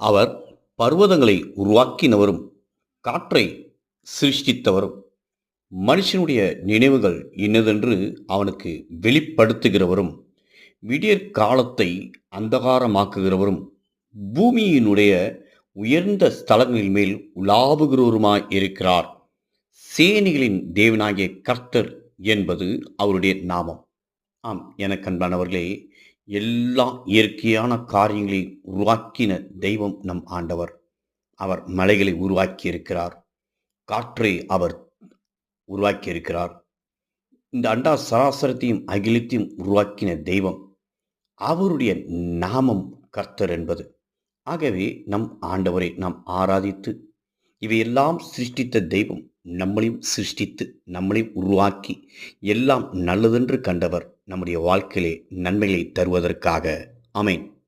அவர் பர்வதங்களை உருவாக்கினவரும் காற்றை சிருஷ்டித்தவரும். மனுஷனுடைய நினைவுகள் இன்னதென்று அவனுக்கு வெளிப்படுத்துகிறவரும் விடியற் காலத்தை அந்தகாரமாக்குகிறவரும் பூமியினுடைய உயர்ந்த ஸ்தலங்களின் மேல் உலாவுகிறவருமாய் இருக்கிறார். சேனிகளின் தேவனாகிய கர்த்தர் என்பது அவருடைய நாமம். ஆம் எனக்கு அன்பானவர்களே எல்லா இயற்கையான காரியங்களை உருவாக்கின தெய்வம் நம் ஆண்டவர். அவர் மலைகளை உருவாக்கி இருக்கிறார் காற்றை அவர் உருவாக்கி இருக்கிறார் இந்த அண்டா சராசரத்தையும் அகிலத்தையும் உருவாக்கின தெய்வம் அவருடைய நாமம் கர்த்தர் என்பது. ஆகவே நம் ஆண்டவரை நாம் ஆராதித்து இவையெல்லாம் சிருஷ்டித்த தெய்வம் நம்மளையும் சிருஷ்டித்து நம்மளையும் உருவாக்கி எல்லாம் நல்லதென்று கண்டவர் நம்முடைய வாழ்க்கையிலே நன்மைகளை தருவதற்காக. அமேன்